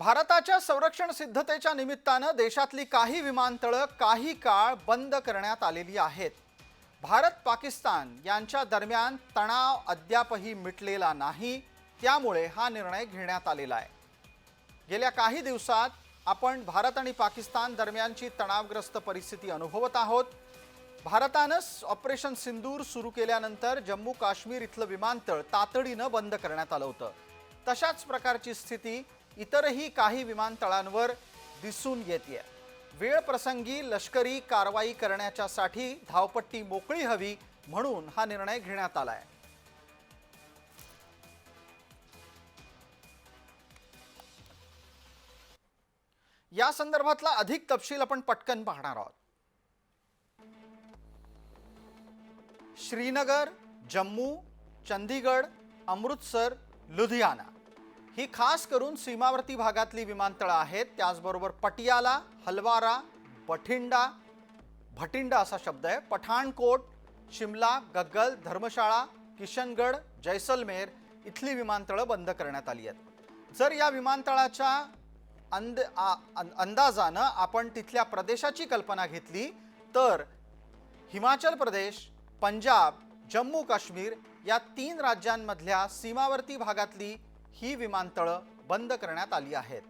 भारताच्या संरक्षण सिद्धतेच्या निमित्तानं देशातली काही विमानतळं काही काळ बंद करण्यात आलेली आहेत. भारत पाकिस्तान यांच्या दरम्यान तणाव अद्यापही मिटलेला नाही त्यामुळे हा निर्णय घेण्यात आलेला आहे. गेल्या काही दिवसात आपण भारत आणि पाकिस्तान दरम्यानची तणावग्रस्त परिस्थिती अनुभवत आहोत. भारतानं ऑपरेशन सिंदूर सुरू केल्यानंतर जम्मू काश्मीर इथलं विमानतळ तातडीनं बंद करण्यात आलं होतं. तशाच प्रकारची स्थिती इतरही काही विमानतळांवर दिसून येते वेळ प्रसंगी लष्करी कारवाई करण्याच्यासाठी धावपट्टी मोकळी हवी म्हणून हा निर्णय घेण्यात आला आहे या संदर्भातला अधिक तपशील आपण पटकन पाहणार आहोत. श्रीनगर जम्मू चंदीगड अमृतसर लुधियाना. ही खास करून सीमावर्ती भागातली विमानतळं आहेत. त्याचबरोबर पटियाला हलवारा बठिंडा भटिंडा असा शब्द आहे. पठाणकोट शिमला गग्गल धर्मशाळा किशनगड जैसलमेर इथली विमानतळं बंद करण्यात आली आहेत. जर या विमानतळाच्या अंद आ- अंदाजानं आपण तिथल्या प्रदेशाची कल्पना घेतली तर हिमाचल प्रदेश पंजाब जम्मू काश्मीर या तीन राज्यांमधल्या सीमावर्ती भागातली ही विमानतळं बंद करण्यात आली आहेत.